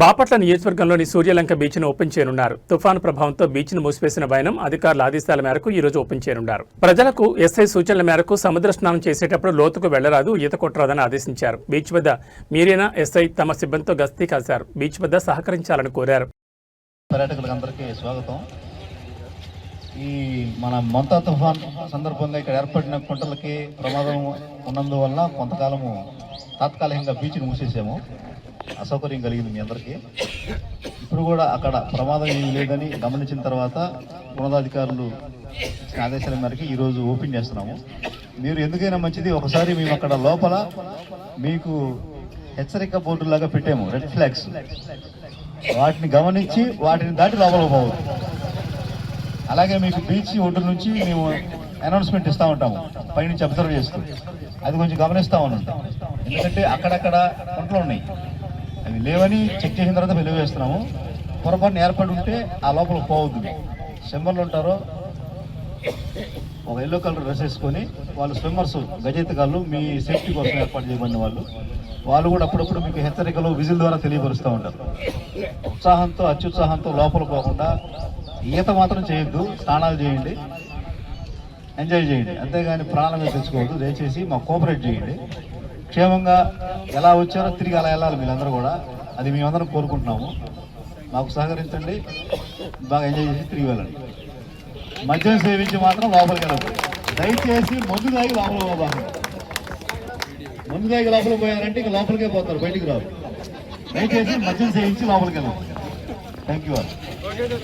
బాపట్ల నియోజకవర్గంలోని సూర్యలంక బీచ్ను ఓపెన్ చేయనున్నారు. తుఫాను ప్రభావంతో బీచ్ను మూసివేసిన వైనం అధికారుల ఆదేశాల మేరకు ఈ రోజు ఓపెన్ చేయనున్నారు. ప్రజలకు ఎస్ఐ సూచనల మేరకు సముద్ర స్నానం చేసేటప్పుడు లోతుకు వెళ్ళరాదు ఈత కొట్టరాదని ఆదేశించారు. బీచ్ వద్ద మీరేనా? ఎస్ఐ తమ సిబ్బందితో గస్తీ కాశారు బీచ్ వద్ద సహకరించాలని కోరారు. పర్యాటకులందరికీ స్వాగతం. ఈ మన తుఫాన్ సందర్భంగా ఇక్కడ ఏర్పడిన కుంటలకి ప్రమాదం ఉన్నందువల్ల కొంతకాలము తాత్కాలికంగా బీచ్ను మూసేసాము. అసౌకర్యం కలిగింది మీ అందరికీ. ఇప్పుడు కూడా అక్కడ ప్రమాదం ఏమీ లేదని గమనించిన తర్వాత ఉన్నతాధికారులు ఆదేశాల మేరకు ఈరోజు ఓపెన్ చేస్తున్నాము. మీరు ఎందుకైనా మంచిది ఒకసారి మేము అక్కడ లోపల మీకు హెచ్చరిక బోర్డు లాగా పెట్టాము రెడ్ ఫ్లాగ్స్ వాటిని గమనించి వాటిని దాటి లోపల పోవద్దు. అలాగే మీకు బీచ్ ఒడ్డు నుంచి మేము అనౌన్స్మెంట్ ఇస్తూ ఉంటాము పైనుంచి అబ్జర్వ్ చేస్తూ. అది కొంచెం గమనిస్తూ ఉంటాం ఎందుకంటే అక్కడక్కడ గుంటలు ఉన్నాయి. అవి లేవని చెక్ చేసిన తర్వాత వెలుగు వేస్తున్నాము పొరపాటున ఏర్పడి ఉంటే ఆ లోపల పోవద్దు స్విమ్మర్లు ఉంటారో. ఒక ఎల్లో కలర్ డ్రెస్ వేసుకొని వాళ్ళు స్విమ్మర్స్ గజెత్తగాళ్ళు మీ సేఫ్టీ కోసం ఏర్పాటు చేయబడిన వాళ్ళు. వాళ్ళు కూడా అప్పుడప్పుడు మీకు హెచ్చరికలు విజిల్ ద్వారా తెలియపరుస్తూ ఉంటారు. ఉత్సాహంతో అత్యుత్సాహంతో లోపల పోకుండా ఈత మాత్రం చేయొద్దు స్నానాలు చేయండి. ఎంజాయ్ చేయండి. అంతేగాని ప్రాణమే తెచ్చుకోవద్దు. దయచేసి మాకు కోఆపరేట్ చేయండి. క్షేమంగా ఎలా వచ్చారో తిరిగి అలా వెళ్ళాలి మీరందరూ కూడా. అది మేమందరం కోరుకుంటున్నాము. మాకు సహకరించండి. బాగా ఎంజాయ్ చేసి తిరిగి వెళ్ళండి. మద్యం సేవించి మాత్రం లోపలికి వెళ్ళదు దయచేసి మందు దాగి లోపల పోబాకండి మందు దాగి లోపల పోయారంటే ఇక లోపలికే పోతారు బయటికి రావు దయచేసి మద్యం సేవించి లోపలికి వెళ్ళండి. Thank you